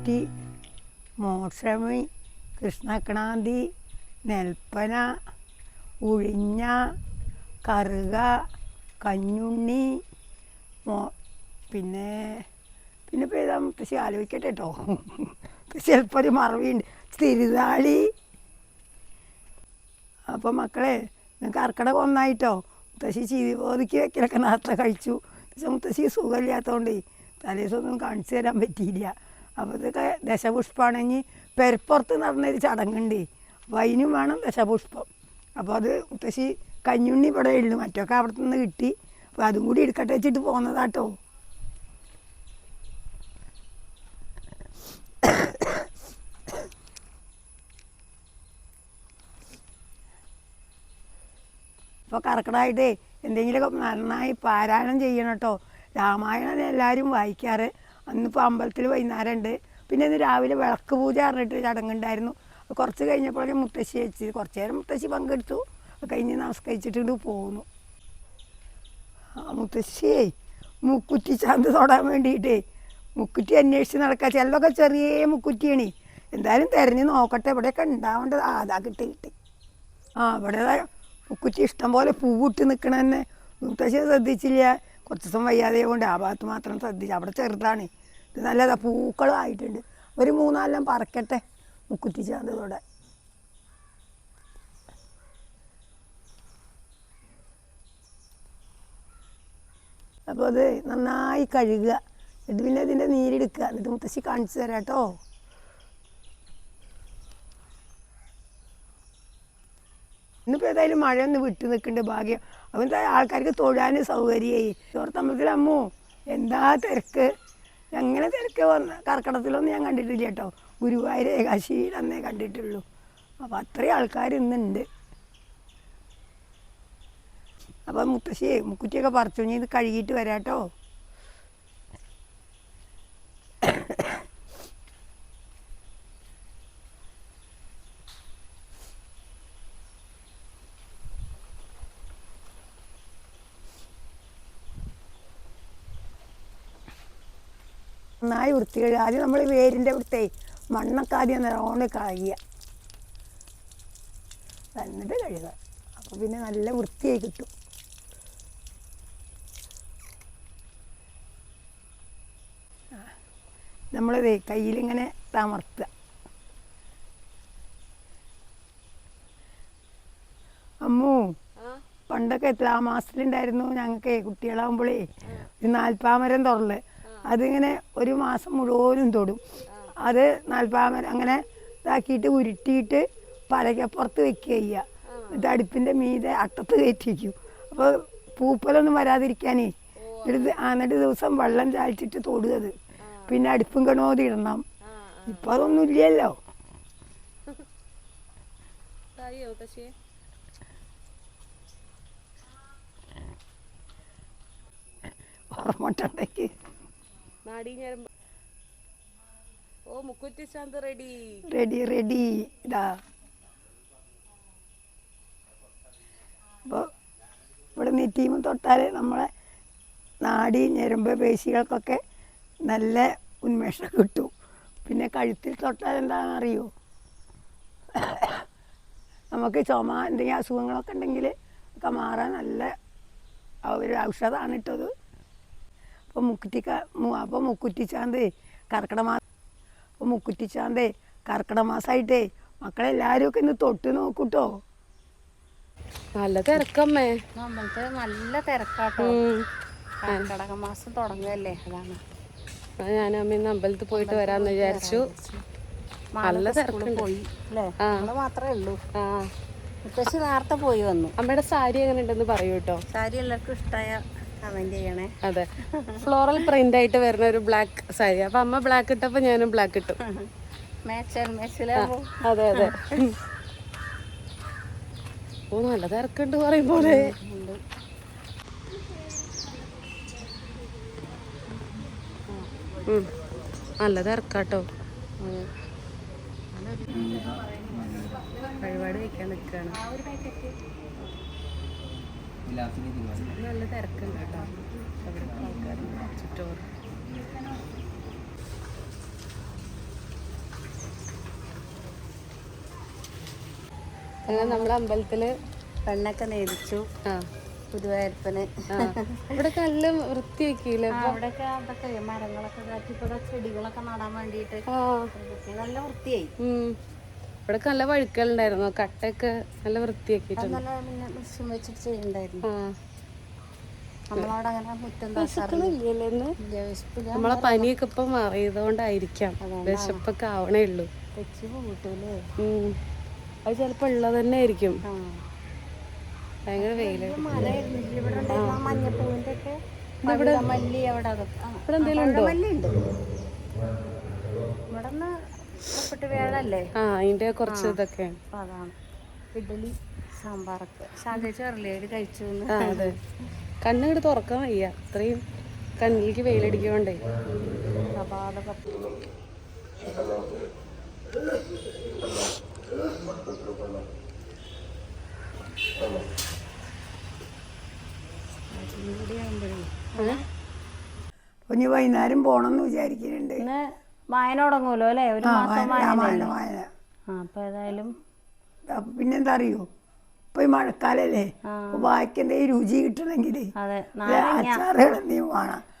മുക്കുറ്റി മോശമി കൃഷ്ണക്കണാന്തി നെൽപ്പന ഉഴിഞ്ഞ കറുക കഞ്ഞുണ്ണി മോ പിന്നെ പിന്നെ ഇപ്പോൾ ഏതാ മുത്തശ്ശി? ആലോചിക്കട്ടെ കേട്ടോ ചിലപ്പോൾ ഒരു മറവിയുണ്ട്. തിരുതാളി അപ്പോൾ മക്കളെ നിങ്ങൾക്ക് അർക്കട ഒന്നായിട്ടോ മുത്തശ്ശി ചീതിബോധിക്ക് വെക്കലൊക്കെ നേരത്തെ കഴിച്ചു. പക്ഷെ മുത്തശ്ശി സുഖമില്ലാത്തതുകൊണ്ട് തലേദിവസമൊന്നും കാണിച്ചു തരാൻ പറ്റിയില്ല. അപ്പോൾ ഇതൊക്കെ ദശപുഷ്പമാണെങ്കിൽ പെരപ്പുറത്ത് നടന്നൊരു ചടങ്ങുണ്ട്. വൈനും വേണം ദശപുഷ്പം. അപ്പോൾ അത് മുത്തശ്ശി കഞ്ഞുണ്ണി ഇവിടെ ഉള്ളു മറ്റൊക്കെ അവിടെ നിന്ന് കിട്ടി. അപ്പോൾ അതും കൂടി എടുക്കട്ടെ വെച്ചിട്ട് പോകുന്നതാട്ടോ. ഇപ്പോൾ കറക്കടായിട്ടേ എന്തെങ്കിലുമൊക്കെ നന്നായി പാരായണം ചെയ്യണം കേട്ടോ രാമായണം എല്ലാവരും വായിക്കാറ്. അന്നിപ്പോൾ അമ്പലത്തിൽ വൈകുന്നേരം ഉണ്ട് പിന്നെ ഇന്ന് രാവിലെ വിളക്ക് പൂജ പറഞ്ഞിട്ട് ചടങ്ങുണ്ടായിരുന്നു. കുറച്ച് കഴിഞ്ഞപ്പോഴേ മുത്തശ്ശി വെച്ച് കുറച്ച് നേരം മുത്തശ്ശി പങ്കെടുത്തു. കഴിഞ്ഞ് നമസ്കരിച്ചിട്ടുണ്ട് ആ മുത്തശ്ശിയേ മുക്കുറ്റി ചാന്ത് തൊടാൻ വേണ്ടിയിട്ടേ മുക്കുറ്റി അന്വേഷിച്ച് നടക്കുക ചിലതൊക്കെ ചെറിയ മുക്കുറ്റിയാണ്. എന്തായാലും തിരഞ്ഞ് നോക്കട്ടെ. ഇവിടെയൊക്കെ ഉണ്ടാവേണ്ടത് അതാ കിട്ടി കിട്ടി. ആ ഇവിടെ മുക്കുറ്റി ഇഷ്ടം പോലെ പൂവിട്ട് നിൽക്കണ തന്നെ ശ്രദ്ധിച്ചില്ല. കുറച്ച് ദിവസം വയ്യാതെ കൊണ്ട് ആ ഭാഗത്ത് മാത്രം ശ്രദ്ധിച്ചു. അവിടെ ചെറുതാണ്. ഇത് പൂക്കളും ആയിട്ടുണ്ട്. ഒരു മൂന്നാലെല്ലാം പറക്കട്ടെ മുക്കുറ്റി ചാന്തതോടെ അപ്പോൾ അത് നന്നായി കഴുകുക. എന്നിട്ട് പിന്നെ ഇതിന്റെ നീരെടുക്കുക എന്നിട്ട് മുത്തശ്ശി കാണിച്ചു തരാം കേട്ടോ ഇന്നിപ്പോൾ ഏതായാലും മഴയൊന്ന് വിട്ടു നിൽക്കുന്നുണ്ട് ഭാഗ്യം. അപ്പം ആൾക്കാർക്ക് തൊഴാൻ സൗകര്യമായി. ചോർത്തമ്പലത്തിൽ അമ്മോ എന്താ തിരക്ക്? എങ്ങനെ തിരക്ക് വന്ന? കർക്കിടത്തിലൊന്നും ഞാൻ കണ്ടിട്ടില്ല കേട്ടോ. ഗുരുവായൂർ ഏകാശിയിൽ അന്നേ കണ്ടിട്ടുള്ളൂ. അപ്പോൾ അത്രയും ആൾക്കാർ ഇന്നുണ്ട്. അപ്പം മുത്തശ്ശിയെ മുക്കുറ്റിയൊക്കെ പറിച്ചു. ഇനി ഇത് കഴുകിയിട്ട് വരാം നന്നായി കഴുകുക ആദ്യം നമ്മൾ വേരിന്റെ അവിടുത്തെ മണ്ണൊക്കെ ആദ്യം നല്ലോണം കളയുക. എന്നിട്ട് കഴുകുക. അപ്പോൾ പിന്നെ നല്ല വൃത്തിയായി കിട്ടും. നമ്മളിതേ കയ്യിലിങ്ങനെ തമർത്തുക. അമ്മു പണ്ടൊക്കെ എത്ര ആ മാസത്തിലുണ്ടായിരുന്നു ഞങ്ങൾക്ക് കുട്ടികളാവുമ്പോഴേ ഒരു നാൽപ്പാമരം തുറൽ അതിങ്ങനെ ഒരു മാസം മുഴുവനും തൊടും. അത് നാൽപ്പാമരം അങ്ങനെ ഇതാക്കിയിട്ട് ഉരുട്ടിയിട്ട് പലകപ്പുറത്ത് വെക്കുക ചെയ്യുക. എന്നിട്ട് അടുപ്പിന്റെ മീതെ അട്ടത്ത് കയറ്റി വയ്ക്കും അപ്പോൾ പൂപ്പലൊന്നും വരാതിരിക്കാനേ. എന്നിട്ട് ആ എന്നിട്ട് ദിവസം വെള്ളം ചാലിച്ചിട്ട് തൊടുകത് പിന്നെ അടുപ്പും കണോതി ഇടണം. ഇപ്പം അതൊന്നും ഇല്ലല്ലോ. ഓർമ്മട്ടുണ്ടെങ്കിൽ നാടീ ഞരമ്പ് ഓ മുക്കുറ്റി ശാന്ത് റെഡി. Ready ready. ഇതാ. ഇവിടെ നെറ്റീമ് തൊട്ടാൽ നമ്മളെ നാടി ഞരമ്പ് പേശികൾക്കൊക്കെ നല്ല ഉന്മേഷം കിട്ടും. പിന്നെ കഴുത്തിൽ തൊട്ടാൽ എന്താണെന്ന് അറിയോ? നമുക്ക് ചുമ എന്തെങ്കിലും അസുഖങ്ങളൊക്കെ ഉണ്ടെങ്കിൽ ഒക്കെ മാറാൻ നല്ല ഒരു ഔഷധമാണ് ഇട്ടത്. അപ്പോൾ മുക്കുറ്റി അപ്പോൾ മുക്കുറ്റിച്ചാന്ത് കർക്കിടക മാസം അപ്പോൾ മുക്കുറ്റിച്ചാന്തേ കർക്കിടക മാസമായിട്ടേ മക്കളെല്ലാവരും ഒക്കെ ഇന്ന് തൊട്ട് നോക്കൂട്ടോ. നല്ല തിരക്കമ്മേ. നമ്മളത്തെ നല്ല തിരക്കാട്ടോ. കർക്കടക മാസം തുടങ്ങല്ലേ അതാണ്. ഞാൻ അമ്മ ഇന്ന് അമ്പലത്തിൽ പോയിട്ട് വരാന്ന് വിചാരിച്ചു. നല്ല തിരക്കുണ്ട്. പോയി അല്ലേ. മാത്രമേ ഉള്ളൂ. ആ. മുത്തശ്ശി നേരത്തെ പോയി വന്നു. അമ്മയുടെ സാരി എങ്ങനെ ഉണ്ടെന്ന് പറയൂ കേട്ടോ. സാരി എല്ലാവർക്കും ഇഷ്ടമായ അതെ. ഫ്ലോറൽ പ്രിന്റ് ആയിട്ട് വരുന്ന ഒരു ബ്ലാക്ക് സാരി അപ്പൊ അമ്മ ബ്ലാക്ക് ഇട്ടപ്പോ ഞാനും ബ്ലാക്ക് ഇട്ടു. അതെ അതെ. ഓ നല്ല തിരക്കുണ്ട് പറയുമ്പോലെ. നല്ല തിരക്കാട്ടോ വഴിപാട് വയ്ക്കാൻ നിൽക്കുകയാണ് നല്ല തിരക്കുണ്ട് കേട്ടോ. അവിടെ ആൾക്കാരുണ്ട് ചുറ്റോറ് അങ്ങനെ നമ്മളെ അമ്പലത്തിൽ പെണ്ണൊക്കെ നേരിച്ചു. ഗുരുവായൂരപ്പന് ഇവിടെ നല്ല വൃത്തിയാക്കിയില്ലേ അവിടെയൊക്കെ അതൊക്കെ മരങ്ങളൊക്കെ കാറ്റി ചെടികളൊക്കെ നടാൻ വേണ്ടിയിട്ട് നല്ല വൃത്തിയായി. ഇവിടെ നല്ല വഴുക്കലുണ്ടായിരുന്നു. കട്ടയൊക്കെ നല്ല വൃത്തിയാക്കിയിട്ടുണ്ട്. വിശക്കണില്ലല്ലോ നമ്മളെ പനിയൊക്കെ ഇപ്പൊ മാറിയതുകൊണ്ടായിരിക്കാം. വിശപ്പൊക്കെ ആവണേ ഉള്ളൂ. അത് ചിലപ്പോ ഉള്ളത് തന്നെ ആയിരിക്കും ഭയങ്കര വെയിൽ ഇവിടെ എന്തെങ്കിലും ഉണ്ടോ? ഇവിടെ ആ അതിന്റെ കുറച്ച് ഇതൊക്കെ. ഇഡലി സാമ്പാറൊക്കെ കഴിച്ചു അതെ. കണ്ണിങ്ങോട്ട് തുറക്കാൻ വയ്യ. അത്രയും കണ്ണിലേക്ക് വെയിലടിക്കണ്ടേ ഇനി വൈകുന്നേരം പോണെന്ന് എന്ന് വിചാരിക്കുന്നുണ്ട് വായന തുടങ്ങുമല്ലോ അല്ലേ? ഒരു മാസം വായന വായന ഏതായാലും പിന്നെന്താ അറിയോ ഇപ്പൊ ഈ മഴക്കാലല്ലേ? വായിക്കണ്ട ഈ രുചി കിട്ടണമെങ്കിൽ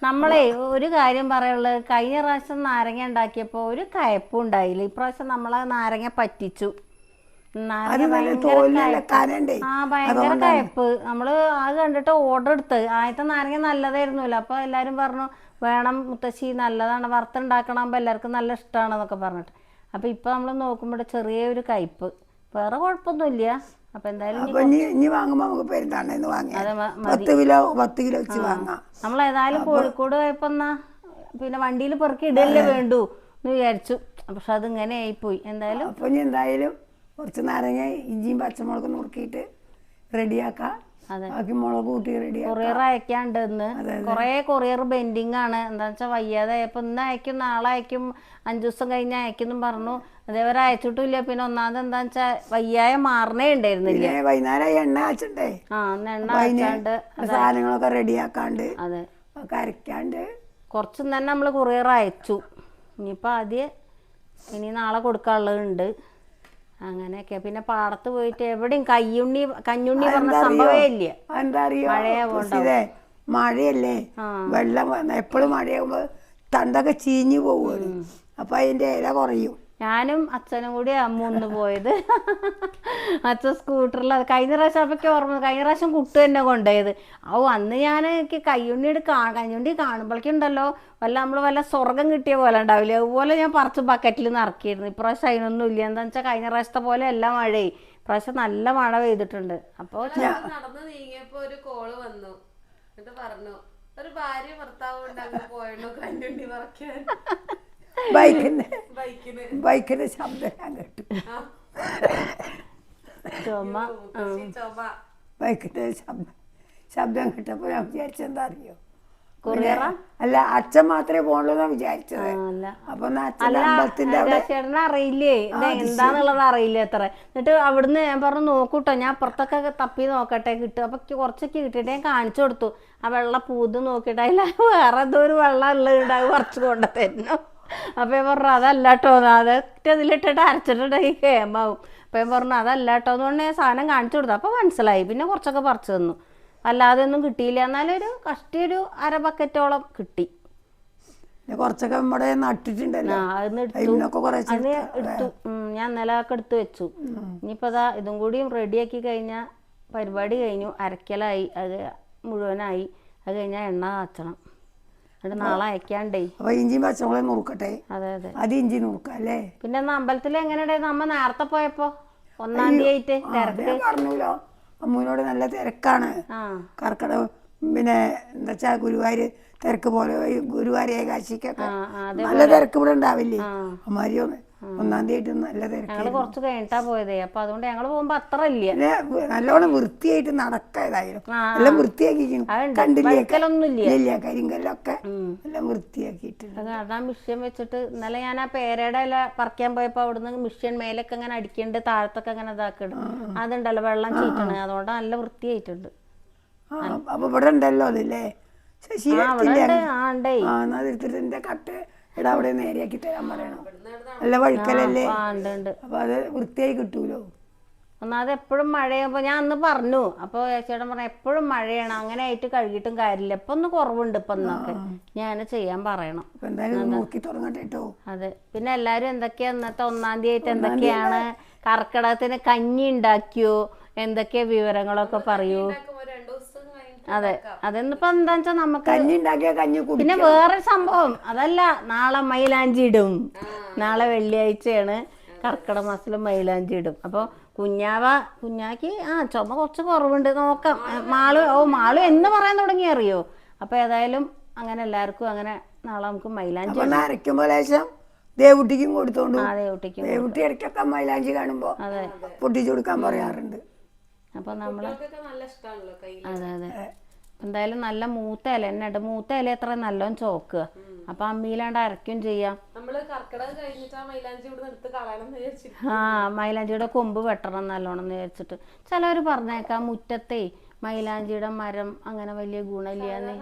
നമ്മളെ ഒരു കാര്യം പറയുള്ളത് കഴിഞ്ഞ പ്രാവശ്യം നാരങ്ങ ഉണ്ടാക്കിയപ്പോ ഒരു കയപ്പും ഉണ്ടായില്ല. ഇപ്രാവശ്യം നമ്മളെ നാരങ്ങ പറ്റിച്ചു. ഭയങ്കര കയപ്പ്. നമ്മൾ അത് കണ്ടിട്ട് ഓർഡർ എടുത്ത്. ആദ്യത്തെ നാരങ്ങ നല്ലതായിരുന്നല്ലോ. അപ്പൊ എല്ലാരും പറഞ്ഞു വേണം മുത്തശ്ശി നല്ലതാണ് വറുത്തുണ്ടാക്കണമ്പോ എല്ലാവർക്കും നല്ല ഇഷ്ടമാണെന്നൊക്കെ പറഞ്ഞിട്ട്. അപ്പോൾ ഇപ്പോൾ നമ്മൾ നോക്കുമ്പോൾ ചെറിയൊരു കയ്പ്പ്. വേറെ കുഴപ്പമൊന്നുമില്ല. അപ്പൊ എന്തായാലും ഇനി വാങ്ങുമ്പോ നമുക്ക് പത്ത് കിലോ പത്ത് കിലോ വെച്ച് വാങ്ങാം. നമ്മൾ ഏതായാലും കോഴിക്കോട് പോയപ്പോ എന്നാ പിന്നെ വണ്ടിയിൽ പെറുക്കി ഇടല്ലേ വേണ്ടു എന്ന് വിചാരിച്ചു. പക്ഷെ അത് ഇങ്ങനെ ആയിപ്പോയി. എന്തായാലും അപ്പൊ ഇനി എന്തായാലും കുറച്ച് നാരങ്ങ ഇഞ്ചിയും പച്ചമുളകും നുറുക്കിയിട്ട് റെഡിയാക്കാം. ബാക്കി മുളക് കൂട്ടി റെഡി കൊറിയർ അയക്കാണ്ട് ഇന്ന്. കൊറേ കൊറിയർ ബെൻഡിങ് ആണ്. എന്താ വെച്ചാൽ വയ്യാതെ അപ്പൊ ഇന്ന് അയക്കും നാളെ അയക്കും അഞ്ചു ദിവസം കഴിഞ്ഞ് അയക്കും പറഞ്ഞു. അതേവരെ അയച്ചിട്ടില്ല പിന്നെ ഒന്നാമത് എന്താ വെച്ചാ വയ്യായ മാറണേ ഉണ്ടായിരുന്നില്ല. വൈകുന്നേരം എണ്ണ അയച്ചണ്ടേ ആ എണ്ണ അയച്ചാണ്ട് സാധനങ്ങളൊക്കെ റെഡിയാക്കാണ്ട് അതെ. അരക്കാണ്ട് കുറച്ചും തന്നെ നമ്മൾ കൊറിയർ അയച്ചു. ഇനിയിപ്പോൾ ആദ്യം ഇനി നാളെ കൊടുക്കാനുള്ളതുണ്ട്. അങ്ങനെയൊക്കെ. പിന്നെ പാടത്ത് പോയിട്ട് എവിടെയും കയ്യുണ്ണി കഞ്ഞുണ്ണി പറഞ്ഞ സംഭവമേ ഇല്ല എന്താ അറിയോ മഴയല്ലേ? വെള്ളം വന്ന എപ്പോഴും മഴയാകുമ്പോ തണ്ടൊക്കെ ചീഞ്ഞു പോവുകയാണ്. അപ്പൊ അതിന്റെ ഇല കുറയും. ഞാനും അച്ഛനും കൂടി അമ്മ ഒന്ന് പോയത്. അച്ഛൻ സ്കൂട്ടറിൽ അത് കഴിഞ്ഞ പ്രാവശ്യം അപ്പൊക്കെ ഓർമ്മ കഴിഞ്ഞ പ്രാവശ്യം കുട്ടു തന്നെ കൊണ്ടുപോയത്. ഓ അന്ന് ഞാൻ എനിക്ക് കയ്യുണ്ണിയുടെ കാ കയ്യുണ്ണി കാണുമ്പോഴേക്കുണ്ടല്ലോ വല്ല നമ്മൾ വല്ല സ്വർഗം കിട്ടിയ പോലെ ഉണ്ടാവില്ലേ? അതുപോലെ ഞാൻ പറിച്ച് ബക്കറ്റിൽ നിറക്കിയിരുന്നു. ഇപ്രാവശ്യം അതിനൊന്നും ഇല്ല. എന്താണെന്ന് വെച്ചാൽ കഴിഞ്ഞ പ്രാവശ്യത്തെ പോലെ എല്ലാം മഴയെ ഇപ്രാവശ്യം നല്ല മഴ പെയ്തിട്ടുണ്ട്. അപ്പോൾ നടന്നു നീങ്ങിയപ്പോ ഒരു കോൾ വന്നു. എന്നിട്ട് പറഞ്ഞു ഒരു ഭാര്യ ഭർത്താവ് ഉണ്ട് അങ്ങ് പോയണോ കണ്ടുണ്ടി മറക്കാൻ ബൈക്കിന്റെ ബൈക്കിന്. ബൈക്കിന്റെ ശബ്ദം ഞാൻ കേട്ടു. ബൈക്കിന്റെ ശബ്ദം. ശബ്ദം കേട്ടപ്പോ ഞാൻ വിചാരിച്ചെന്താ അറിയോ അല്ല അച്ഛൻ മാത്രമേ പോണുള്ളൂ എന്നാ വിചാരിച്ചത്. ആ, അല്ല. അപ്പൊ അറിയില്ലേ? എന്താന്നുള്ളത് അറിയില്ല അത്ര. എന്നിട്ട് അവിടുന്ന് ഞാൻ പറഞ്ഞു നോക്കൂട്ടോ ഞാൻ പുറത്തൊക്കെ തപ്പി നോക്കട്ടെ കിട്ടും. അപ്പൊ കുറച്ചൊക്കെ കിട്ടിയിട്ട് ഞാൻ കാണിച്ചു കൊടുത്തു. ആ വെള്ളം പൂത് നോക്കിയിട്ട് അതിൽ വേറെ എന്തോ ഒരു വെള്ളം ഉള്ളത് അത് കുറച്ച് കൊണ്ട് തരുന്നു അപ്പൊ ഞാൻ പറഞ്ഞു അതല്ല കേട്ടോ അതൊക്കെ അതിലിട്ടിട്ട് അരച്ചിട്ടുണ്ടെങ്കിൽ കേമാവും. അപ്പൊ ഞാൻ പറഞ്ഞു അതല്ല കേട്ടോ എന്ന് പറഞ്ഞാൽ സാധനം കാണിച്ചു കൊടുത്തു. അപ്പോൾ മനസ്സിലായി പിന്നെ കുറച്ചൊക്കെ പറിച്ചു തന്നു. അല്ലാതെ ഒന്നും കിട്ടിയില്ല. എന്നാലും ഒരു കഷ്ടി ഒരു അര ബക്കറ്റോളം കിട്ടി. കുറച്ചൊക്കെ നമ്മുടെ നട്ടിട്ടുണ്ടല്ലോ. എടുത്തു. ഞാൻ ഇന്നലെയൊക്കെ എടുത്ത്. വെച്ചു. ഇനിയിപ്പോൾ അതാ ഇതും കൂടിയും റെഡിയാക്കി കഴിഞ്ഞാൽ പരിപാടി കഴിഞ്ഞു. അരക്കലായി അത് മുഴുവനായി. അത് കഴിഞ്ഞാൽ എണ്ണ കാച്ചണം. എന്നിട്ട് നാളെ അയക്കാണ്ടേ. അപ്പൊ ഇഞ്ചിയും പച്ചമുളകും നുറുക്കട്ടെ. അതെ അതെ. അത് ഇഞ്ചി നുറുക്കാം അല്ലേ? പിന്നെ അമ്പലത്തിൽ അമ്മ നേരത്തെ പോയപ്പോ ഒന്നാം തീയതി ആയിട്ട് പറഞ്ഞല്ലോ. അമ്മൂനോട് നല്ല തിരക്കാണ്. കർക്കിടക പിന്നെ എന്താ വെച്ചാ ഗുരുവായൂർ തിരക്ക് പോലെ ഗുരുവായൂർ ഏകാശിക്കൊക്കെ. നല്ല തിരക്ക് ഇവിടെ ഉണ്ടാവില്ലേ? അമ്മാരി ഒന്ന് തീയതി നല്ല തിരക്കാണ് ഞങ്ങൾ കുറച്ച് കഴിഞ്ഞിട്ടാ പോയതേ. അപ്പൊ അതുകൊണ്ട് ഞങ്ങൾ പോകുമ്പോ അത്ര ഇല്ല. പിന്നെ വ- നല്ലോണം വൃത്തിയായിട്ട് നടക്കായതായിരുന്നു എല്ലാം വൃത്തിയാക്കിയിരിക്കുന്നു. കണ്ടില്ല? കരിങ്കല്ലൊക്കെ എല്ലാം വൃത്തിയാക്കിയിട്ടുണ്ട്. മിഷ്യൻ വെച്ചിട്ട് ഇന്നലെ ഞാൻ ആ പേരയുടെ ഇല പറിക്കാൻ പോയപ്പോ അവിടുന്ന് മിഷ്യൻ മേലൊക്കെ ഇങ്ങനെ അടിക്കണ്ട് താഴത്തൊക്കെ ഇങ്ങനെ ഇതാക്കിടും അതുണ്ടല്ലോ വെള്ളം ചീറ്റണ. അതുകൊണ്ട് നല്ല വൃത്തിയായിട്ടുണ്ട്. അപ്പൊ ഇവിടെ ഉണ്ടല്ലോ അതില്ലേ? ശശി ആ ഉണ്ട്. ആ കട്ട് ഇവിടെ അവിടെ നേരെയാക്കി തരാൻ പറയണം. നല്ല വഴുക്കലല്ലേ? അപ്പൊ അത് വൃത്തിയായി കിട്ടൂലോ? ഒന്നാമത് എപ്പോഴും മഴയാകുമ്പോൾ ഞാൻ അന്ന് പറഞ്ഞു. അപ്പോൾ ചേട്ടൻ പറഞ്ഞു എപ്പോഴും മഴയാണ്. അങ്ങനെ ആയിട്ട് കഴുകിയിട്ടും കാര്യമില്ല. ഇപ്പൊ ഒന്ന് കുറവുണ്ട് ഇപ്പൊ എന്നൊക്കെ ഞാൻ ചെയ്യാൻ പറയണം. അതെ. പിന്നെ എല്ലാരും എന്തൊക്കെയാ ഇന്നത്തെ ഒന്നാം തീയതി ആയിട്ട് എന്തൊക്കെയാണ്? കർക്കിടകത്തിന് കഞ്ഞി ഉണ്ടാക്കിയോ? എന്തൊക്കെയാ വിവരങ്ങളൊക്കെ പറയൂ ഉണ്ടാക്കുമ്പോ രണ്ടു ദിവസം കഴിഞ്ഞിട്ട് അതെ. അതെന്നിപ്പോ എന്താ വെച്ചാൽ നമുക്ക് കഞ്ഞി ഉണ്ടാക്കിയ കഞ്ഞി കുടി പിന്നെ വേറെ സംഭവം. അതല്ല നാളെ മൈലാഞ്ചി ഇടും നാളെ വെള്ളിയാഴ്ചയാണ് കർക്കിടക മാസത്തിൽ മൈലാഞ്ചി ഇടും അപ്പോൾ കുഞ്ഞാവ കുഞ്ഞാക്ക് ആ ചുമ കുറച്ച് കുറവുണ്ട്. നോക്കാം. മാൾ ഓ മാൾ എന്ന് പറയാൻ തുടങ്ങി അറിയോ? അപ്പൊ ഏതായാലും അങ്ങനെ എല്ലാവർക്കും അങ്ങനെ നാളെ നമുക്ക് മൈലാഞ്ചി ലേശം ദേവുട്ടിക്കും കൊടുത്തോണ്ട്. ദേവുട്ടി ഇടയ്ക്കൊക്കെ മൈലാഞ്ചി കാണുമ്പോ അതെ. പൊട്ടിച്ചു കൊടുക്കാൻ പറയാറുണ്ട്. അപ്പോൾ നമ്മൾ അതെ അതെ. എന്തായാലും നല്ല മൂത്ത ഇല തന്നെ ഉണ്ട് മൂത്ത ഇല എത്ര നല്ലോണം ചോക്കുക. അപ്പൊ അമ്മിയിലാണ്ട് അരക്കും ചെയ്യാം. ആ എന്ന് മൈലാഞ്ചിയുടെ കൊമ്പ് വെട്ടണം നല്ലോണം എന്ന് വിചാരിച്ചിട്ട്. ചിലവർ പറഞ്ഞേക്കാം മുറ്റത്തെ മൈലാഞ്ചിയുടെ മരം അങ്ങനെ വലിയ ഗുണമില്ലാന്ന്.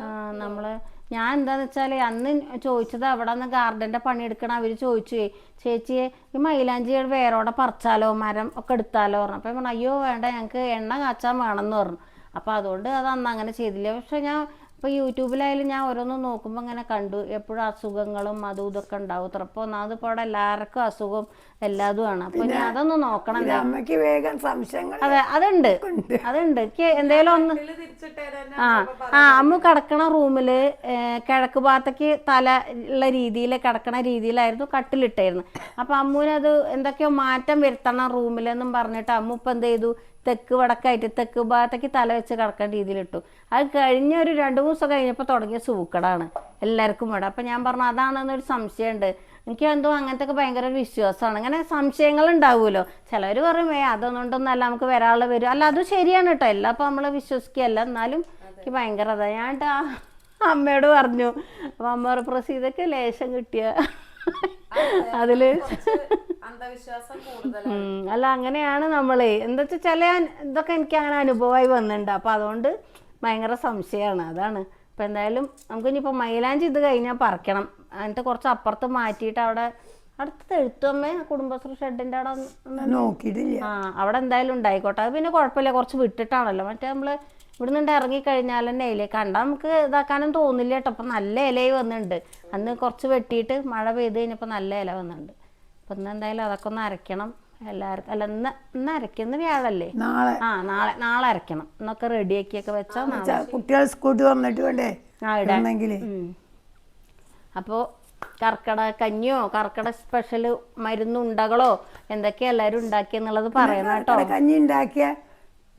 ആ നമ്മൾ ഞാൻ എന്താന്ന് വെച്ചാൽ അന്ന് ചോദിച്ചത് അവിടെ നിന്ന് ഗാർഡന്റെ പണിയെടുക്കണം അവർ ചോദിച്ചു. ചേച്ചി ഈ മൈലാഞ്ചി വേരോടെ പറിച്ചാലോ? മരം ഒക്കെ എടുത്താലോ? പറഞ്ഞു അപ്പൊ പറഞ്ഞു അയ്യോ വേണ്ട ഞങ്ങക്ക് എണ്ണ കാച്ചാൻ വേണമെന്ന് പറഞ്ഞു. അപ്പൊ അതുകൊണ്ട് അത് അന്ന് അങ്ങനെ ചെയ്തില്ല. പക്ഷെ ഞാൻ ഇപ്പൊ യൂട്യൂബിലായാലും ഞാൻ ഓരോന്നും നോക്കുമ്പോൾ അങ്ങനെ കണ്ടു. എപ്പോഴും അസുഖങ്ങളും അതും ഇതൊക്കെ ഉണ്ടാവും. ചിലപ്പോൾ ഒന്നാമത് ഇപ്പോൾ അവിടെ എല്ലാവർക്കും അസുഖം എല്ലാതുമാണ്. അപ്പോൾ ഞാൻ അതൊന്ന് നോക്കണം അമ്മയ്ക്ക് വേഗം സംശയങ്ങൾ അതെ അതുണ്ട്. അതുണ്ട്. എനിക്ക് എന്തേലും ഒന്ന് ആ ആ അമ്മ കിടക്കണ റൂമിൽ കിഴക്ക് ഭാഗത്തേക്ക് തല ഉള്ള രീതിയിൽ കിടക്കണ രീതിയിലായിരുന്നു കട്ടിലിട്ടായിരുന്നു അപ്പൊ അമ്മൂനത് എന്തൊക്കെയോ മാറ്റം വരുത്തണം റൂമിലെന്നും പറഞ്ഞിട്ട് അമ്മ ഇപ്പൊ എന്ത് ചെയ്തു? തെക്ക് വടക്കായിട്ട് തെക്ക് ഭാഗത്തേക്ക് തല വെച്ച് കിടക്കേണ്ട രീതിയിലിട്ടു. അത് കഴിഞ്ഞ ഒരു രണ്ട് മൂന്ന് ദിവസം കഴിഞ്ഞപ്പോൾ തുടങ്ങിയ സൂക്കടാണ് എല്ലാവർക്കും ഇവിടെ. അപ്പം ഞാൻ പറഞ്ഞു അതാണെന്നൊരു സംശയമുണ്ട്. എനിക്ക് എന്തോ അങ്ങനത്തെ ഒക്കെ ഭയങ്കര ഒരു വിശ്വാസമാണ്. അങ്ങനെ സംശയങ്ങൾ ഉണ്ടാവുമല്ലോ ചിലർ പറയും ഏ അതൊന്നുകൊണ്ടൊന്നല്ല നമുക്ക് വരാനുള്ള വരും. അല്ല അത് ശരിയാണ് കേട്ടോ. എല്ലാം അപ്പം നമ്മൾ വിശ്വസിക്കുകയല്ല. എന്നാലും എനിക്ക് ഭയങ്കര അതാണ് ഞാൻ അമ്മയോട് പറഞ്ഞു അപ്പം അമ്മ ചെയ്തൊക്കെ ലേശം കിട്ടിയ അതിൽ അല്ല അങ്ങനെയാണ് നമ്മളെ. എന്താ വെച്ചാൽ ചില ഇതൊക്കെ എനിക്ക് അങ്ങനെ അനുഭവമായി വന്നിട്ടുണ്ട് അപ്പം അതുകൊണ്ട് ഭയങ്കര സംശയമാണ് അതാണ്. അപ്പം എന്തായാലും നമുക്ക് ഇനിയിപ്പോൾ മൈലാഞ്ചി ഇത് കഴിഞ്ഞാൽ പറിക്കണം. എന്നിട്ട് കുറച്ച് അപ്പുറത്ത് മാറ്റിയിട്ട് അവിടെ അടുത്ത് എഴുത്തമ്മ കുടുംബശ്രീ ഷെഡിന്റെ അവിടെ നോക്കിയിട്ടില്ല. ആ അവിടെ എന്തായാലും ഉണ്ടായിക്കോട്ടെ. അത് പിന്നെ കുഴപ്പമില്ല കുറച്ച് വിട്ടിട്ടാണല്ലോ. മറ്റേ നമ്മൾ ഇവിടെ നിന്ന് ഇറങ്ങി കഴിഞ്ഞാൽ തന്നെ ഇല്ലേ കണ്ടാൽ നമുക്ക് ഇതാക്കാനും തോന്നില്ല കേട്ടോ. അപ്പം നല്ല ഇലയും വന്നിട്ടുണ്ട്. അന്ന് കുറച്ച് വെട്ടിയിട്ട് മഴ പെയ്ത് കഴിഞ്ഞപ്പോൾ നല്ല ഇല വന്നിട്ടുണ്ട്. അപ്പം ഇന്ന് എന്തായാലും അതൊക്കെ ഒന്ന് അരയ്ക്കണം. എല്ലാവർക്കും അല്ല ഇന്ന് ഇന്ന് അരയ്ക്കുന്ന വ്യാഴല്ലേ? നാളെ. ആ നാളെ നാളെ അരയ്ക്കണം. എന്നൊക്കെ റെഡിയാക്കിയൊക്കെ വെച്ചാൽ കുട്ടികൾ സ്കൂട്ടി വന്നിട്ട് വേണ്ടേ? ആ ഇടാണെങ്കിൽ അപ്പോ അപ്പോൾ കർക്കട കഞ്ഞിയോ കർക്കട സ്പെഷ്യൽ മരുന്നുണ്ടകളോ? എന്തൊക്കെയാ എല്ലാവരും ഉണ്ടാക്കിയെന്നുള്ളത് പറയണം കേട്ടോ. കഞ്ഞി ഉണ്ടാക്കിയ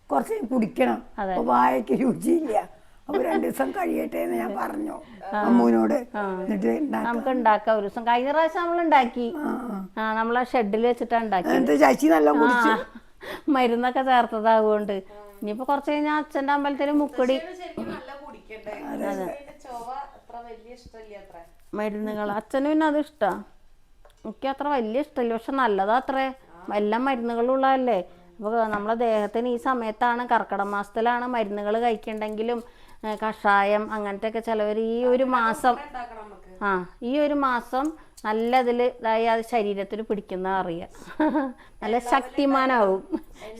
കുറച്ച് കുടിക്കണം. അതെ. വായക്ക് രുചിയില്ല. അപ്പൊ രണ്ടു ദിവസം കഴിയട്ടെ എന്ന് ഞാൻ പറഞ്ഞു. അമ്മൂനോട് നമുക്ക് ഉണ്ടാക്കാം. ഒരു ദിവസം കഴിഞ്ഞ പ്രാവശ്യം നമ്മൾ ഉണ്ടാക്കി. ആ, നമ്മളെ ഷെഡിൽ വെച്ചിട്ടാണ് ഉണ്ടാക്കി ശശി നല്ല മരുന്നൊക്കെ ചേർത്തതാകൊണ്ട് ഇനിയിപ്പോ കുറച്ച് കഴിഞ്ഞാൽ അച്ഛന്റെ അമ്പലത്തിന് മുക്കടി. ഇത് മരുന്നുകൾ അച്ഛനും പിന്നെ അത് ഇഷ്ടമാണ് എനിക്ക് അത്ര വലിയ ഇഷ്ടമില്ല പക്ഷെ നല്ലതാ അത്രേ. എല്ലാം മരുന്നുകളും ഉള്ളതല്ലേ. അപ്പോൾ നമ്മളെ ദേഹത്തിന് ഈ സമയത്താണ് കർക്കിടക മാസത്തിലാണ് മരുന്നുകൾ കഴിക്കണ്ടെങ്കിലും കഷായം അങ്ങനത്തെ ഒക്കെ ചിലവർ ഈ ഒരു മാസം ആ ഈ ഒരു മാസം നല്ല ഇതിൽ ഇതായി അത് ശരീരത്തിൽ പിടിക്കുന്ന അറിയാം. നല്ല ശക്തിമാനാവും.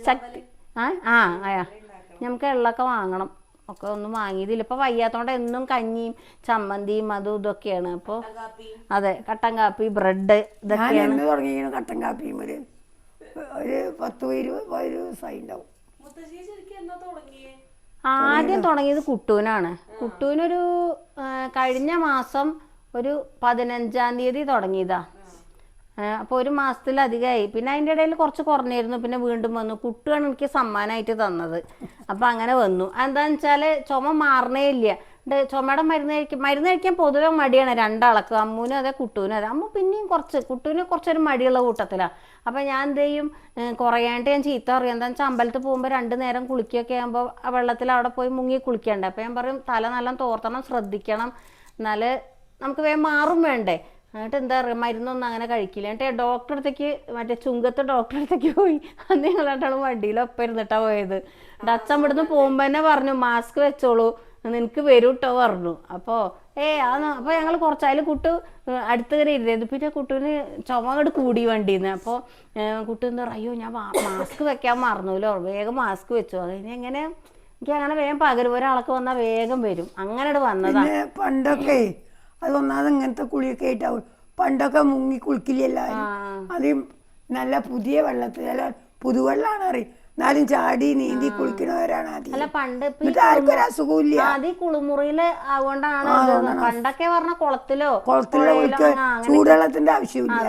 ശക്തി ആ ആ നമുക്ക് എള്ളൊക്കെ വാങ്ങണം. ഒക്കെ ഒന്നും വാങ്ങിയതില്ല. ഇപ്പം വയ്യാത്തോണ്ട് എന്നും കഞ്ഞിയും ചമ്മന്തിയും അതും ഇതൊക്കെയാണ്. അപ്പോൾ കാപ്പി. അതെ കട്ടൻ കാപ്പി ബ്രെഡ് ഞാൻ ഇതൊക്കെയാണ് തുടങ്ങിയിരുന്നു കട്ടൻ കാപ്പിയും ഒരു ഒരു പത്ത് ഇരുപത് ദിവസമായി ഉണ്ടാവും. ആദ്യം തുടങ്ങിയത്. കുട്ടൂനാണ്. കുട്ടൂനൊരു കഴിഞ്ഞ മാസം ഒരു പതിനഞ്ചാം തീയതി തുടങ്ങിയതാ. അപ്പോൾ ഒരു മാസത്തിലധികമായി. പിന്നെ അതിന്റെ ഇടയിൽ കുറച്ച് കുറഞ്ഞിരുന്നു. പിന്നെ വീണ്ടും വന്നു. കുട്ടിയാണ് എനിക്ക് സമ്മാനമായിട്ട് തന്നത്. അപ്പോൾ അങ്ങനെ വന്നു. എന്താണെന്ന് വെച്ചാൽ ചുമ മാറണേ ഇല്ല. ചുമയുടെ മരുന്ന് കഴിക്കും മരുന്ന് കഴിക്കാൻ പൊതുവെ മടിയാണ്. രണ്ടാൾക്ക് അമ്മൂനും അതെ കുട്ടൂനും അതെ. അമ്മ പിന്നെയും കുറച്ച് കുട്ടൂന് കുറച്ചൊരു മടിയുള്ള കൂട്ടത്തിലാണ് അപ്പം ഞാൻ എന്ത് ചെയ്യും? കുറയാണ്ട് ഞാൻ ചീത്ത പറയും. എന്താണെന്ന് വെച്ചാൽ അമ്പലത്തിൽ പോകുമ്പോൾ രണ്ട് നേരം കുളിക്കുകയൊക്കെ ആകുമ്പോൾ ആ വെള്ളത്തിൽ അവിടെ പോയി മുങ്ങി കുളിക്കണ്ടേ? അപ്പം ഞാൻ പറയും തല നല്ല തോർത്തണം ശ്രദ്ധിക്കണം. എന്നാൽ നമുക്ക് വേഗം മാറും വേണ്ടേ? എന്നിട്ട് എന്താ പറയുക മരുന്നൊന്നും അങ്ങനെ കഴിക്കില്ല. എന്നിട്ട് ഡോക്ടറെ അടുത്തേക്ക് മറ്റേ ചുങ്കത്ത് ഡോക്ടറെ അടുത്തേക്ക് പോയി. അന്ന് ഞങ്ങൾ രണ്ടാളും വണ്ടിയിലൊപ്പം ഇരുന്നിട്ടാ പോയത്. അച്ഛൻ ഇവിടുന്ന് പോകുമ്പോൾ തന്നെ പറഞ്ഞു മാസ്ക് വെച്ചോളൂ. നിനക്ക് വരും കേട്ടോ പറഞ്ഞു. അപ്പോൾ ഏ അന്ന് അപ്പോൾ ഞങ്ങൾ കുറച്ചായാലും കുട്ടു അടുത്ത് കയറി ഇരുന്നത് പിന്നെ കുട്ടുവിന് ചുമ കൂടി വണ്ടിന്ന്. അപ്പോൾ കുട്ടു പറയുക അയ്യോ ഞാൻ മാസ്ക് വെക്കാൻ മറന്നുല്ലോ വേഗം മാസ്ക് വെച്ചു. അത് ഇനി എങ്ങനെ? എനിക്ക് അങ്ങനെ വേഗം പകരും ഒരാളൊക്കെ വന്നാൽ വേഗം വരും. അങ്ങനെ വന്നതാണ് പണ്ടൊക്കെ അത് ഒന്നാമത് ഇങ്ങനത്തെ കുളിയൊക്കെ ആയിട്ടാവും. പണ്ടൊക്കെ മുങ്ങി കുളിക്കില്ല എല്ലാവരും അത് നല്ല പുതിയ വെള്ളത്തിൽ അല്ല പുതുവെള്ളമാണ് അറിയും എന്നാലും ചാടി നീന്തി കുളിക്കണവരാണ് ആദ്യം. ആർക്കും ഒരു അസുഖമില്ല ആദ്യം കുളിമുറിയിൽ പണ്ടൊക്കെ പറഞ്ഞ കുളത്തിലോ അങ്ങനെ ചൂടുവെള്ളത്തിന്റെ ആവശ്യമില്ല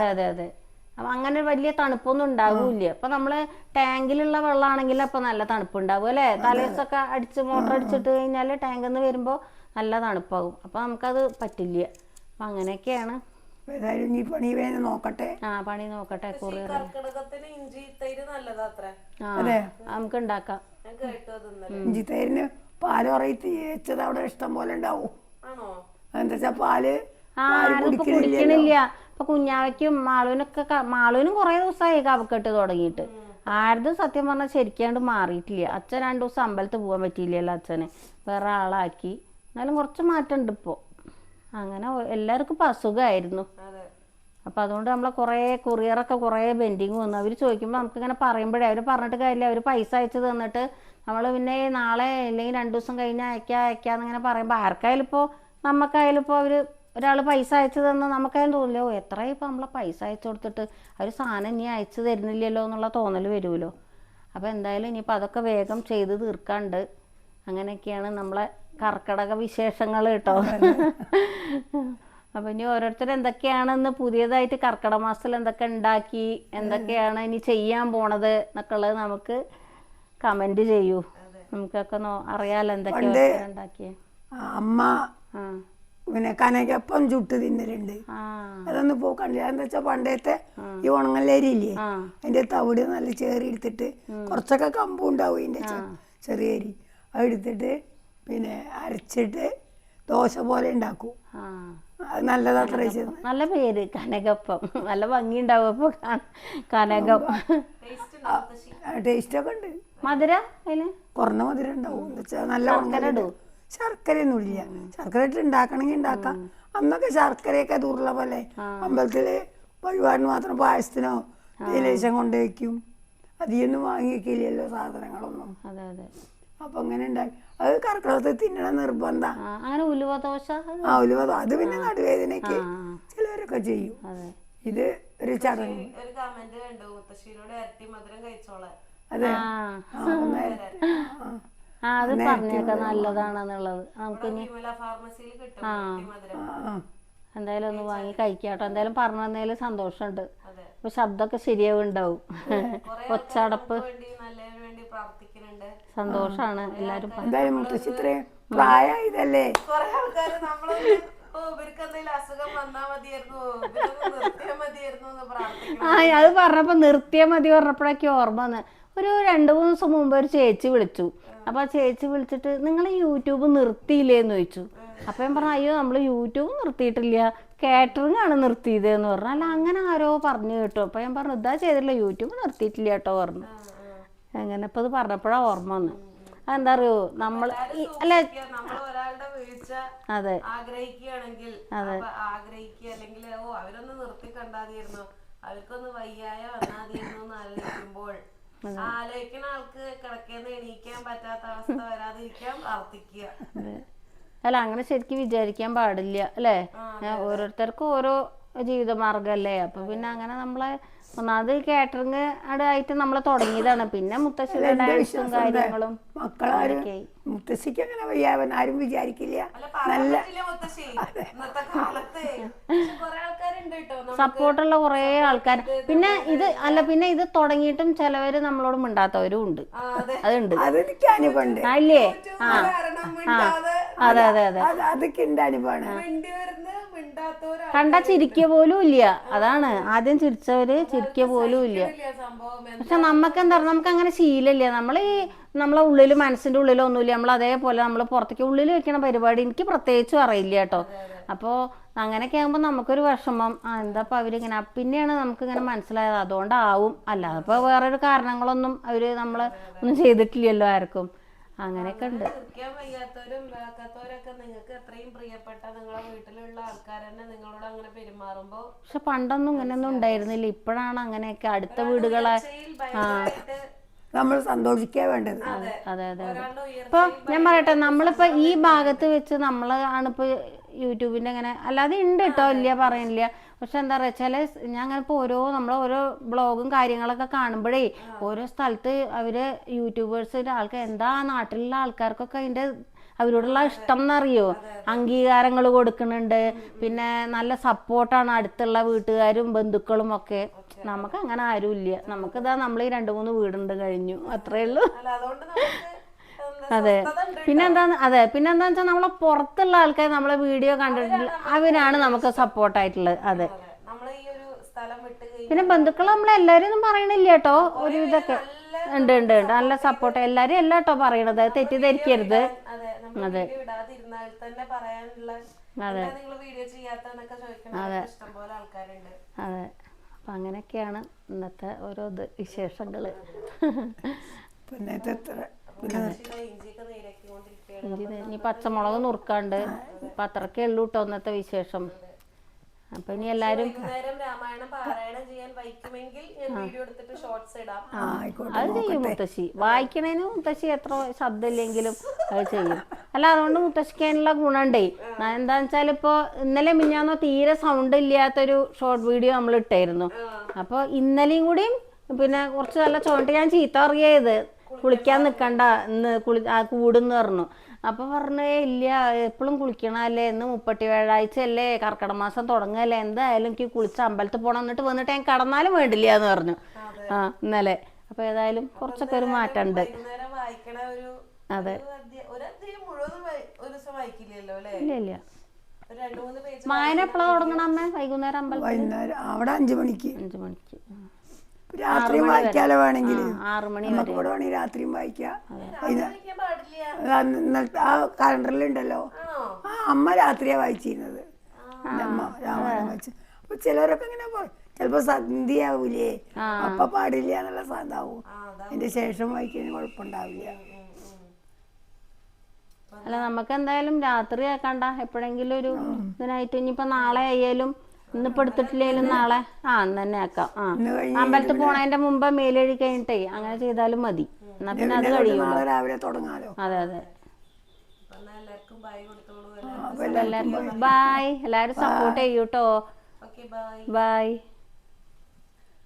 അങ്ങനെ വലിയ തണുപ്പൊന്നും ഉണ്ടാവില്ല. അപ്പൊ നമ്മൾ ടാങ്കിലുള്ള വെള്ളമാണെങ്കിൽ അപ്പൊ നല്ല തണുപ്പ് ഉണ്ടാവും അല്ലെ? തലേസൊക്കെ അടിച്ച് മോട്ടർ അടിച്ചിട്ട് കഴിഞ്ഞാൽ ടാങ്കിൽ നിന്ന് വരുമ്പോ നല്ല തണുപ്പാകും. അപ്പൊ നമുക്കത് പറ്റില്ല. അപ്പൊ അങ്ങനെയൊക്കെയാണ്. ഏതായാലും പണി വേണം നോക്കട്ടെ. ആ പണി നോക്കട്ടെ കുറി കർക്കിടകത്തിന് ഇഞ്ചി തൈര് നല്ലതാ അത്ര ആ അതെ. നമുക്ക് ഉണ്ടാക്കാം ഞാൻ കേട്ടു അത് ഇന്നലെ. ഇഞ്ചി തൈരിന് പാൽ പറയത്തി അവിടെ ഇഷ്ടം പോലെ ഉണ്ടാവും. ആണോ? എന്താ പാൽ ആ ആരും ആരും ഇപ്പൊ കുടിക്കണില്ലല്ലോ കുടിക്കണില്ല. ഇപ്പൊ കുഞ്ഞാവയ്ക്കും മാളുവിനൊക്കെ ക- മാളുവിനും കുറെ ദിവസമായി കവക്കെട്ട് തുടങ്ങിയിട്ട്. ആരതും സത്യം പറഞ്ഞാൽ ശരിക്കാണ്ട് മാറിയിട്ടില്ല. അച്ഛൻ രണ്ടു ദിവസം അമ്പലത്തിൽ പോകാൻ പറ്റിയില്ലല്ലോ അച്ഛന്. വേറെ ആളാക്കി എന്നാലും കുറച്ച് മാറ്റമുണ്ട് ഇപ്പോൾ അങ്ങനെ എല്ലാവർക്കും ഇപ്പോൾ അസുഖമായിരുന്നു. അപ്പോൾ അതുകൊണ്ട് നമ്മളെ കുറേ കൊറിയറൊക്കെ കുറേ ബെൻഡിങ് വന്നു. അവർ ചോദിക്കുമ്പോൾ നമുക്കിങ്ങനെ പറയുമ്പോഴേ അവർ പറഞ്ഞിട്ട് കാര്യമില്ല. അവർ പൈസ അയച്ചു തന്നിട്ട് നമ്മൾ പിന്നെ നാളെ അല്ലെങ്കിൽ രണ്ട് ദിവസം കഴിഞ്ഞ് അയക്കാം അയക്കാം ഇങ്ങനെ പറയുമ്പോൾ ആർക്കായാലും ഇപ്പോൾ നമുക്കായാലും ഇപ്പോൾ അവർ ഒരാൾ പൈസ അയച്ചു തന്ന നമുക്കായാലും തോന്നില്ല. ഓ എത്ര ഇപ്പോൾ നമ്മളെ പൈസ അയച്ചു കൊടുത്തിട്ട് അവർ സാധനം ഇനി അയച്ചു തരുന്നില്ലല്ലോ എന്നുള്ള തോന്നൽ വരുമല്ലോ. അപ്പോൾ എന്തായാലും ഇനിയിപ്പോൾ അതൊക്കെ വേഗം ചെയ്ത് തീർക്കാണ്ട് അങ്ങനെയൊക്കെയാണ് നമ്മളെ കർക്കിടക വിശേഷങ്ങൾ കേട്ടോ. അപ്പം ഇനി ഓരോരുത്തർ എന്തൊക്കെയാണെന്ന് പുതിയതായിട്ട് കർക്കിടക മാസത്തിൽ എന്തൊക്കെ ഉണ്ടാക്കി എന്തൊക്കെയാണ് ഇനി ചെയ്യാൻ പോണത് എന്നൊക്കെ ഉള്ളത് നമുക്ക് കമന്റ് ചെയ്യൂ. നമുക്കൊക്കെ അറിയാലോ എന്തൊക്കെ ഉണ്ടാക്കിയ. അമ്മ പിന്നെ കനകപ്പം ചുട്ട് തിന്നലുണ്ട്. അതൊന്നും പോ കണ്ടില്ല എന്താ വെച്ചാൽ പണ്ടത്തെ ഈ ഉണങ്ങലരില്ലേ അതിന്റെ തവിട് നല്ല ചേറി എടുത്തിട്ട് കുറച്ചൊക്കെ കമ്പും ഉണ്ടാവും ഇതിന്റെ ചെറിയ അരി. അത് എടുത്തിട്ട് പിന്നെ അരച്ചിട്ട് ദോശ പോലെ ഉണ്ടാക്കും. അത് നല്ലതാത്ര ചെയ്ത്. നല്ല പേര് കനകപ്പം. നല്ല ഭംഗി ഉണ്ടാവും അപ്പൊ കനകം. ടേസ്റ്റ് ഒക്കെ ഉണ്ട്. മധുര കുറഞ്ഞ മധുരം ഉണ്ടാവും. നല്ല ശർക്കര. ഇടുവോ? ശർക്കരയൊന്നും ഇല്ല ശർക്കര ഇട്ട് ഉണ്ടാക്കണമെങ്കിൽ ഉണ്ടാക്കാം. അന്നൊക്കെ ശർക്കരയൊക്കെ ദൂറുള്ള പോലെ അമ്പലത്തിൽ വഴിപാടിന് മാത്രം പായസത്തിനോ ലേശം കൊണ്ടുവയ്ക്കും അധികമൊന്നും വാങ്ങിക്കില്ലല്ലോ സാധനങ്ങളൊന്നും. അതെ അതെ. അപ്പൊ അങ്ങനെ ഉണ്ടാക്കി. അത് കർക്കിടകത്തിൽ തിന്നണ നിർബന്ധം. ആ അങ്ങനെ ഉലുവ ദോശ അത് ആ ഉലുവ അത് പിന്നെ നടുവേദനയ്ക്ക് ആ ചിലവരൊക്കെ ചെയ്യും. അതെ. ഇത് ഒരു ചടങ്ങ്. ഒരു കമന്റ് കണ്ടു. മുത്തശ്ശിയിലൂടെ ഇരട്ടി മധുരം കഴിച്ചോളാൻ. അതെ. ആ. ആ, ആ. ആ അത് പറഞ്ഞേക്ക നല്ലതാണെന്നുള്ളത്. നമുക്ക് ഇനി വിമല ഫാർമസിയിൽ കിട്ടും ഇരട്ടി മധുരം. ആ. എന്തായാലും ഒന്ന് വാങ്ങി കഴിക്കാട്ടോ. എന്തായാലും പറഞ്ഞു തന്നതിൽ സന്തോഷമുണ്ട്. അതെ. അപ്പൊ ശബ്ദമൊക്കെ ശരിയാവുണ്ടാവും. കുറെ ഒച്ചടപ്പ് വേണ്ടി നല്ലതിന് വേണ്ടി പ്രാർത്ഥിക്കുന്നുണ്ട് സന്തോഷാണ് എല്ലാരും എന്തായാലും മുത്തശ്ശി ഇത്രയും പ്രായമായതല്ലേ? കുറെ ആൾക്കാര് നമ്മളൊന്ന് ഓ ഇവർക്ക് എന്തെങ്കിലും അസുഖം വന്നാ മതിയായിരുന്നു ഇവരൊന്ന് നിർത്തിയാ മതിയായിരുന്നു എന്ന് പ്രാർത്ഥിക്കണം ആ അത് പറഞ്ഞപ്പോ നിർത്തിയ മതി പറഞ്ഞപ്പോഴൊക്കെ ഓർമ്മ വന്ന്. ഒരു രണ്ട് മൂന്ന് ദിവസം മുമ്പ് ഒരു ചേച്ചി വിളിച്ചു. അപ്പൊ ആ ചേച്ചി വിളിച്ചിട്ട് നിങ്ങൾ യൂട്യൂബ് നിർത്തിയില്ലേന്ന് ചോദിച്ചു. അപ്പൊ ഞാൻ പറഞ്ഞു അയ്യോ നമ്മൾ യൂട്യൂബ് നിർത്തിയിട്ടില്ല. കാറ്ററിംഗ് ആണ് നിർത്തിയത് എന്ന് പറഞ്ഞു. അല്ല അങ്ങനെ ആരോ പറഞ്ഞു കേട്ടോ. അപ്പൊ ഞാൻ പറഞ്ഞു ഇതാ ചെയ്തിട്ടില്ല യൂട്യൂബ് നിർത്തിയിട്ടില്ല കേട്ടോ പറഞ്ഞു. അങ്ങനെ ഇപ്പൊ ഇത് പറഞ്ഞപ്പോഴാ ഓർമ്മ വന്ന്. അതെന്താ അറിയോ നമ്മൾ അല്ലെ അല്ല അതെ. ആഗ്രഹിക്കുകയാണെങ്കിൽ അപ്പൊ ആഗ്രഹിക്കുക അല്ലെങ്കിൽ ഓ അവരൊന്ന് നിർത്തി കണ്ടാതിരുന്നു. അവർക്കൊന്ന് വയ്യായ വന്നാതിരുന്നു എന്ന് ആലോചിക്കുമ്പോൾ ആലോചിക്കുന്ന ആൾക്ക് കിടക്കേന്ന് എണീക്കാൻ പറ്റാത്ത അവസ്ഥ വരാതിരിക്കാൻ പ്രാർത്ഥിക്കുക. അതെ. അല്ല അങ്ങനെ ശരിക്കും വിചാരിക്കാൻ പാടില്ല അല്ലേ? ഓരോരുത്തർക്കും ഓരോ ജീവിതമാർഗമല്ലേ അപ്പൊ പിന്നെ അങ്ങനെ നമ്മളെ ഒന്നാമത് കാറ്ററിംഗ് ആയിട്ട് നമ്മൾ തുടങ്ങിയതാണ്. പിന്നെ മുത്തശ്ശിയുടെ ഡാൻസും കാര്യങ്ങളും മക്കളാരും. മുത്തശ്ശിക്ക് അങ്ങനെ വയ്യാവൻ ആരും വിചാരിക്കില്ല. നല്ല സപ്പോർട്ടുള്ള കുറേ ആൾക്കാർ പിന്നെ ഇത് അല്ല പിന്നെ ഇത് തുടങ്ങിയിട്ടും ചിലവര് നമ്മളോട് മിണ്ടാത്തവരും ഉണ്ട്. അതുണ്ട്. അതെനിക്ക് അനുഭവം അല്ലേ ആ ആ. അതെ അതെ അതെ. അത് അതൊക്കെ ഉണ്ട് അനുഭവമാണ്. മിണ്ടി വരുന്ന മിണ്ടാത്തവരാ കണ്ട ചിരിക്കുക പോലും ഇല്ല. അതാണ്. ആദ്യം ചിരിച്ചവര് ചിരിക്കുക പോലും ഇല്ല. പക്ഷെ നമുക്ക് എന്താ പറയുക നമുക്ക് അങ്ങനെ ശീലമില്ല. നമ്മൾ ഈ നമ്മളെ ഉള്ളിൽ മനസ്സിന്റെ ഉള്ളിൽ ഒന്നുമില്ല. നമ്മൾ അതേപോലെ നമ്മൾ പുറത്തേക്ക് ഉള്ളിൽ വെക്കണ പരിപാടി എനിക്ക് പ്രത്യേകിച്ചും അറിയില്ല കേട്ടോ. അപ്പോൾ അങ്ങനെയൊക്കെ ആകുമ്പോൾ നമുക്കൊരു വിഷമം. ആ എന്താപ്പോൾ അവരിങ്ങനെ? പിന്നെയാണ് നമുക്ക് ഇങ്ങനെ മനസ്സിലായത്. അതുകൊണ്ടാവും. അല്ലാതെ ഇപ്പോൾ വേറൊരു കാരണങ്ങളൊന്നും അവർ നമ്മൾ ഒന്നും ചെയ്തിട്ടില്ലല്ലോ ആർക്കും. അങ്ങനെയൊക്കെ ഉണ്ട്. നിൽക്കാൻ വയ്യാത്തവരും വേക്കാത്തവരൊക്കെ നിങ്ങൾക്ക് എത്രയും പ്രിയപ്പെട്ട നിങ്ങളെ വീട്ടിലുള്ള ആൾക്കാർ തന്നെ നിങ്ങളോട് അങ്ങനെ പെരുമാറുമ്പോ പക്ഷെ പണ്ടൊന്നും ഇങ്ങനെയൊന്നും ഉണ്ടായിരുന്നില്ല. ഇപ്പോഴാണ് അങ്ങനെയൊക്കെ അടുത്ത വീടുകളെ നമ്മൾ സന്തോഷിക്കാൻ വേണ്ടത്. അതെ. അതെ അതെ ഇപ്പൊ ഞാൻ പറയട്ടെ നമ്മളിപ്പോ ഈ ഭാഗത്ത് വെച്ച് നമ്മൾ ആണിപ്പോ യൂട്യൂബിന്റെ അങ്ങനെ അല്ലാതെ ഉണ്ട് കേട്ടോ ഇല്ല പറയണില്ല. പക്ഷെ എന്താ പറയാ ചില ഞാൻ അങ്ങനെ ഇപ്പൊ ഓരോ നമ്മൾ ഓരോ ബ്ലോഗും കാര്യങ്ങളൊക്കെ കാണുമ്പോഴേ ഓരോ സ്ഥലത്ത് അവർ യൂട്യൂബേഴ്സിന്റെ ആൾക്കാർ എന്താ നാട്ടിലുള്ള ആൾക്കാർക്കൊക്കെ അതിന്റെ അവരോടുള്ള ഇഷ്ടം എന്നറിയോ? അംഗീകാരങ്ങൾ കൊടുക്കുന്നുണ്ട്. പിന്നെ നല്ല സപ്പോർട്ടാണ് അടുത്തുള്ള വീട്ടുകാരും ബന്ധുക്കളും ഒക്കെ. നമുക്ക് അങ്ങനെ ആരും ഇല്ല നമുക്കിതാ നമ്മൾ ഈ രണ്ട് മൂന്ന് വീടുണ്ട് കഴിഞ്ഞു. അത്രേ ഉള്ളൂ അല്ല അതുകൊണ്ട് നമുക്ക് എന്താ അതെ. പിന്നെന്താന്ന് പിന്നെ എന്താന്ന് അതെ പിന്നെന്താന്ന് വെച്ചാൽ നമ്മളെ പുറത്തുള്ള ആൾക്കാർ നമ്മളെ വീഡിയോ കണ്ടിട്ടുണ്ട് അവരാണ് നമുക്ക് സപ്പോർട്ടായിട്ടുള്ളത്. അതെ അതെ. നമ്മൾ ഈ ഒരു സ്ഥലം വിട്ട് കഴിഞ്ഞാൽ പിന്നെ ബന്ധുക്കൾ നമ്മളെല്ലാരും ഒന്നും പറയണില്ല കേട്ടോ ഒരു ഇതൊക്കെ ഉണ്ട് ഉണ്ട് ഉണ്ട്. നല്ല സപ്പോർട്ട് എല്ലാരും അല്ല കേട്ടോ പറയണത്. തെറ്റിദ്ധരിക്കരുത്. അതെ അതെ. അതെ ഇടാതിരുന്നാൽ തന്നെ പറയാനുള്ള എന്താ നിങ്ങൾ വീഡിയോ ചെയ്യാത്തന്നൊക്കെ ചോദിക്കണ ഇഷ്ടംപോലെ ആൾക്കാരുണ്ട്. അതെ. അപ്പം അങ്ങനെയൊക്കെയാണ് ഇന്നത്തെ ഓരോ ഇത് വിശേഷങ്ങൾ. പിന്നെ ഇനി പച്ചമുളക് നുറുക്കാണ്ട് അപ്പം അത്രക്കേ ഉള്ളൂ കേട്ടോ ഇന്നത്തെ വിശേഷം. അപ്പൊ ഇനി എല്ലാരും രാമായണം പാരായണം ചെയ്യാൻ വൈക്കുമെങ്കിൽ ഞാൻ വീഡിയോ എടുത്തിട്ട് ഷോർട്സ് ഇടാം. ആ ആയിക്കോട്ടെ അത് ചെയ്യും മുത്തശ്ശി. വായിക്കണേന് മുത്തശ്ശി എത്ര ശബ്ദമില്ലെങ്കിലും അത് ചെയ്യും. അല്ല അതുകൊണ്ട് മുത്തശ്ശിക്ക് അതിനുള്ള ഗുണമുണ്ടേ ഞാൻ എന്താന്ന് വെച്ചാൽ ഇപ്പൊ ഇന്നലെ മിഞ്ഞാന്നോ തീരെ സൗണ്ട് ഇല്ലാത്തൊരു ഷോർട്ട് വീഡിയോ നമ്മൾ ഇട്ടായിരുന്നു അപ്പൊ ഇന്നലെയും കൂടിയും പിന്നെ കുറച്ച് നല്ല ചോണ്ട് ഞാൻ ചീത്ത അറിയത് കുളിക്കാൻ നിൽക്കണ്ട ഇന്ന് കുളി ആ കൂടുന്ന് പറഞ്ഞു. അപ്പൊ പറഞ്ഞു ഇല്ല എപ്പോഴും കുളിക്കണല്ലേ? ഇന്ന് മുപ്പത്തി വ്യാഴാഴ്ച അല്ലേ കർക്കിടക മാസം തുടങ്ങല്ലേ എന്തായാലും എനിക്ക് കുളിച്ച് അമ്പലത്തിൽ പോകണം എന്നിട്ട് വന്നിട്ട് ഞാൻ കടന്നാലും വേണ്ടില്ല എന്ന് പറഞ്ഞു. ആ ഇന്നലെ. അപ്പൊ ഏതായാലും കുറച്ചൊക്കെ ഒരു മാറ്റമുണ്ട് വൈകുന്നേരം വായിക്കണ ഒരു അതെ. ഇല്ല ഇല്ല. ഒരു മൂന്ന് പേജ് വായന എപ്പോഴാണ് തുടങ്ങണം അമ്മ? വൈകുന്നേരം അമ്പലം വൈകുന്നേരം അവിടെ അഞ്ചു മണിക്ക്. അഞ്ചു മണിക്ക്. ഉം. രാത്രിയും വായിക്കാലോ വേണമെങ്കിൽ നമുക്ക് ഇവിടെ വേണമെങ്കിൽ രാത്രിയും വായിക്കാം. ആ കലണ്ടറിലുണ്ടല്ലോ. ആ അമ്മ രാത്രിയാ വായിച്ചിരുന്നത്. എന്റെ അമ്മ രാമായണം വായിച്ചു. അപ്പൊ ചിലരൊക്കെ ഇങ്ങനെ ചിലപ്പോ സന്ധ്യയാവൂലേ. അപ്പ പാടില്ല എന്നുള്ള സാധാവും. അതിന്റെ ശേഷം വായിക്കാൻ കുഴപ്പമുണ്ടാവില്ല അല്ല നമുക്ക് എന്തായാലും രാത്രി ആക്കണ്ട. എപ്പോഴെങ്കിലും ഒരു ഇതിനായിട്ട് ഇനിയിപ്പോ നാളെ ആയാലും ഇന്നിപ്പോ എടുത്തിട്ടില്ലേലും നാളെ? ആ അന്ന് തന്നെ ആക്കാം. ആ. അമ്പലത്തിൽ പോണതിന്റെ മുമ്പ് മേലെഴുതി കഴിഞ്ഞിട്ടേ അങ്ങനെ ചെയ്താലും മതി. എന്നാ പിന്നെ അത് കഴിയുമല്ലോ നാളെ രാവിലെ തുടങ്ങാലോ? അതെ അതെ. എല്ലാവർക്കും ബൈ കൊടുത്തോളൂ അപ്പൊ എല്ലാവർക്കും എല്ലാവർക്കും ബൈ. എല്ലാരും സപ്പോർട്ട് ചെയ്യൂട്ടോ. Okay bye. ബൈ.